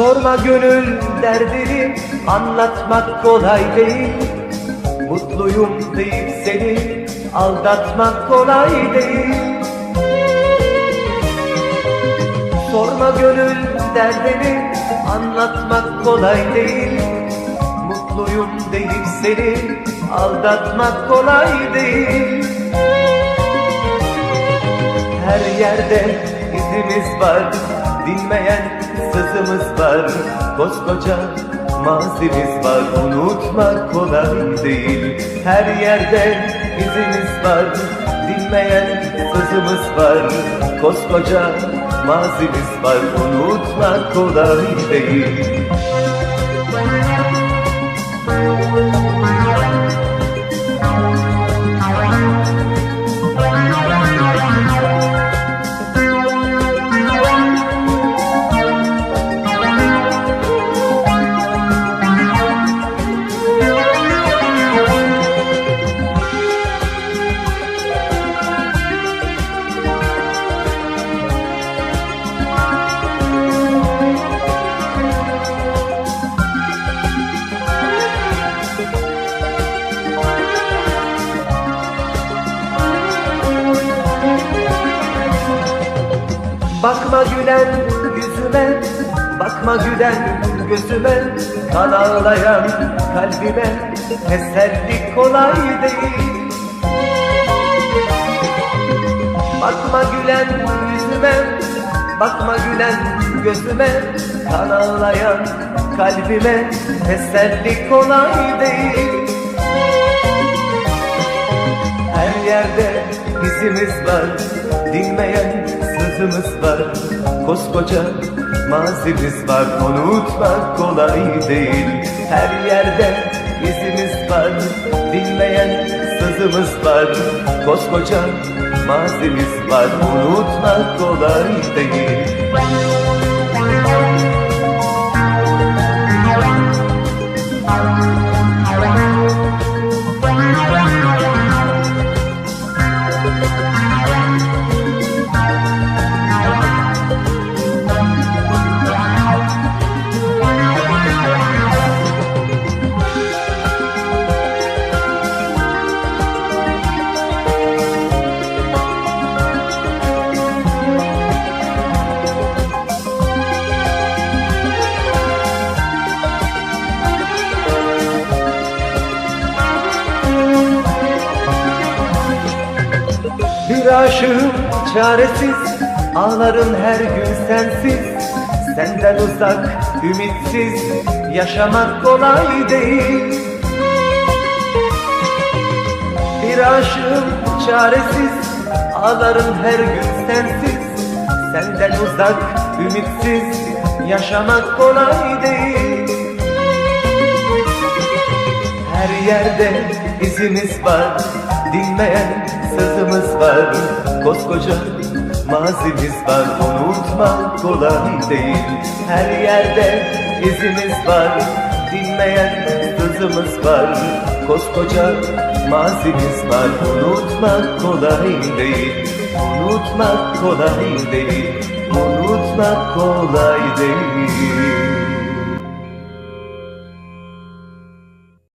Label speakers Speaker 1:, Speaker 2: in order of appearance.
Speaker 1: Sorma gönül derdini anlatmak kolay değil. Mutluyum deyip seni aldatmak kolay değil. Sorma gönül derdini anlatmak kolay değil. Mutluyum deyip seni aldatmak kolay değil. Her yerde izimiz var Dinmeyen sızımız var. Koskoca mazimiz var. Unutmak kolay değil. Her yerde izimiz var. Dinmeyen sızımız var. Koskoca mazimiz var. Unutmak kolay değil Bakma gülen yüzüme Bakma gülen gözüme Kan ağlayan kalbime Teselli kolay değil. Bakma gülen yüzüme Bakma gülen gözüme Kan ağlayan kalbime Teselli kolay değil yerde izimiz var. Dinmeyen sızımız var. Koskoca mazimiz var. Unutmak kolay değil. Her yerde izimiz var. Dinmeyen sızımız var. Koskoca mazimiz var. Unutmak kolay değil Bir aşığım çaresiz Ağlarım her gün sensiz. Senden uzak ümitsiz Yaşamak kolay değil. Bir aşığım çaresiz Ağlarım her gün sensiz. Senden uzak ümitsiz Yaşamak kolay değil. Her yerde izimiz var Dinmeyen sızımız var Koskoca mazimiz var. Unutmak kolay değil Her yerde izimiz var. Dinmeyen sızımız var Koskoca mazimiz var. Unutmak kolay değil Unutmak kolay değil. Unutmak kolay değil